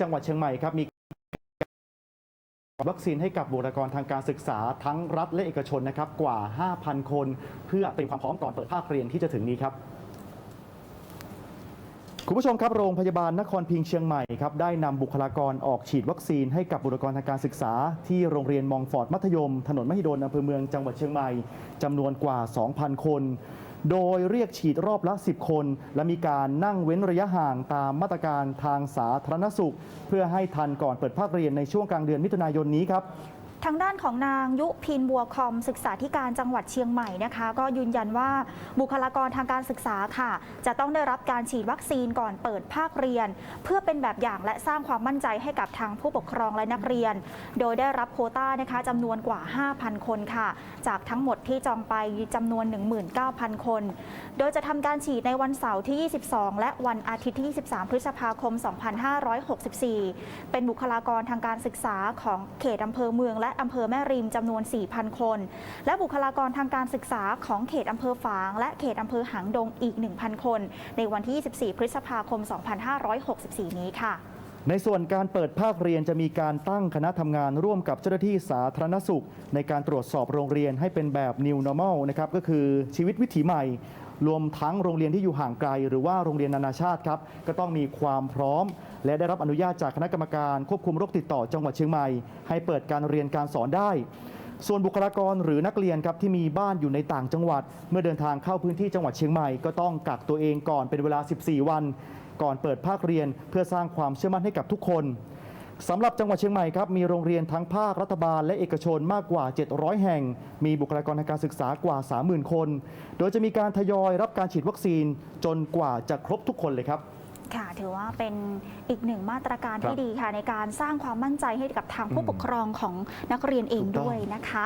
จังหวัดเชียงใหม่ครับมีวัคซีนให้กับบุคลากรทางการศึกษาทั้งรัฐและเอกชนนะครับกว่า 5,000 คน เพื่อเป็นความพร้อมก่อนเปิดภาคเรียนที่จะถึงนี้ครับคุณผู้ชมครับโรงพยาบาลนครพิงค์เชียงใหม่ครับได้นำบุคลากรออกฉีดวัคซีนให้กับบุคลากรทางการศึกษา ที่โรงเรียนมองฟอร์ดมัธยม ถนนมหิดลอำเภอเมืองจังหวัดเชียงใหม่จำนวนกว่า 2,000 คน โดยเรียกฉีดรอบละ 10 คน และมีการนั่งเว้นระยะห่างตามมาตรการทางสาธารณสุข เพื่อให้ทันก่อนเปิดภาคเรียนในช่วงกลางเดือนมิถุนายนนี้ครับ ทางด้านของนางยุพินบัวคอมศึกษาธิการจังหวัดเชียงใหม่นะคะ ก็ยืนยันว่าบุคลากรทางการศึกษาค่ะ จะต้องได้รับการฉีดวัคซีนก่อนเปิดภาคเรียน เพื่อเป็นแบบอย่างและสร้างความมั่นใจให้กับทางผู้ปกครองและนักเรียน โดยได้รับโคต้านะคะจำนวนกว่า 5,000 คนค่ะ จากทั้งหมดที่จองไปจำนวน 19,000 คน โดยจะทำการฉีดในวันเสาร์ที่ 22 และวันอาทิตย์ที่ 23 พฤษภาคม 2564 เป็นบุคลากรทางการศึกษาของเขตอำเภอเมืองและอำเภอแม่ริมจำนวน 4,000 คน และบุคลากรทางการศึกษาของเขตอำเภอฝาง และเขตอำเภอหางดงอีก 1,000 คน ในวันที่ 24 พฤษภาคม 2564 นี้ค่ะในส่วนการเปิดภาคเรียนจะมีการตั้งคณะทำงานร่วมกับเจ้าหน้าที่สาธารณสุข ในการตรวจสอบโรงเรียนให้เป็นแบบ New Normal นะครับก็คือชีวิตวิถีใหม่ รวมทั้งโรงเรียนที่อยู่ห่างไกล หรือว่าโรงเรียนนานาชาติครับก็ต้องมีความพร้อม และได้รับอนุญาตจากคณะกรรมการควบคุมโรคติดต่อจังหวัดเชียงใหม่ ให้เปิดการเรียนการสอนได้ส่วนบุคลากรหรือนักเรียนครับที่มีบ้านอยู่ในต่างจังหวัด เมื่อเดินทางเข้าพื้นที่จังหวัดเชียงใหม่ก็ต้องกักตัวเองก่อนเป็นเวลา 14 วัน ก่อนเปิดภาคเรียนเพื่อสร้างความเชื่อมั่นให้กับทุกคน สำหรับจังหวัดเชียงใหม่ครับมีโรงเรียนทั้งภาครัฐบาลและเอกชนมากกว่า 700 แห่ง มีบุคลากรทางการศึกษากว่า 30,000 คน โดยจะมีการทยอยรับการฉีดวัคซีนจนกว่าจะครบทุกคนเลยครับค่ะถือว่าเป็นอีกหนึ่งมาตรการครับที่ดีค่ะในการสร้างความมั่นใจให้กับทางผู้อืมปกครองของนักเรียนเองถูกต้องด้วยนะคะ